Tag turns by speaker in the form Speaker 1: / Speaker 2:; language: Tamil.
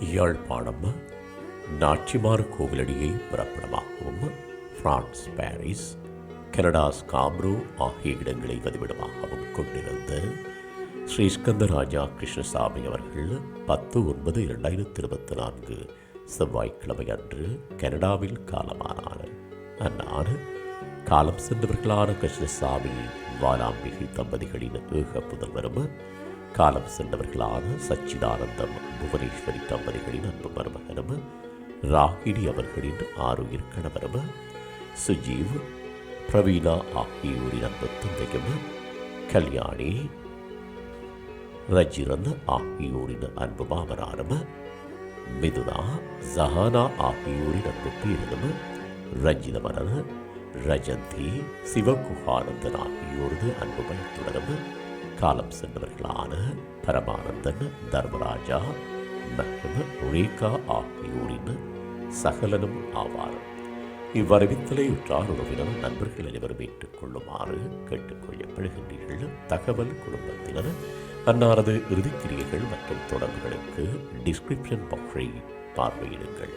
Speaker 1: யாழ்ப்பாணம் நாச்சிமார் கோவிலடியை பிறப்பிடமாகவும் பிரான்ஸ் பாரிஸ் கனடா ஸ்காம்ரோ ஆகிய இடங்களை வதிவிடமாகவும் கொண்டிருந்த ஸ்ரீ ஸ்கந்தராஜா கிருஷ்ணசாமி அவர்கள் பத்து ஒன்பது இரண்டாயிரத்தி இருபத்தி நான்கு செவ்வாய்க்கிழமை அன்று கனடாவில் காலமானார். அன்னார் காலம் சென்றவர்களான கிருஷ்ணசாமி வாலாம்பிகை தம்பதிகளின் ஏக புதல்வரும் காலம் சென்றவர்களான சச்சிதானந்தம் புவனேஸ்வரி தம்பதிகளின் அன்பு மருமகனும் ராகினி அவர்களின் ஆறுயிர் கணவரும் சுஜீவ் பிரவீனா ஆகியோரின் அன்பு தந்தையும் கல்யாணி ரஜிரன் ஆகியோரின் அன்பு மாமனாரும் மிதுனா ஜஹானா ஆகியோரின் அன்பு பேரனும் ரஞ்சிதமரன் ரஜந்தி சிவகுஹானந்தன் ஆகியோரது அன்பு பயத்துடனும் காலம் சென்றவர்களான பரமானந்தன் தர்மராஜா மற்றும் ரேகா ஆகியோரின் சகலனும் ஆவார். இவ்வறிவித்தலை உற்றார் உறவினர் நண்பர்கள் அனைவரும் ஏற்றுக்கொள்ளுமாறு கேட்டுக்கொள்ளப்படுகின்றீர்கள் தகவல் குடும்பத்தினர் அன்னாரது இறுதிக்கிரியைகள் மற்றும் தொடர்புகளுக்கு டிஸ்கிரிப்ஷன் பாக்ஸை பார்வையிடுங்கள்.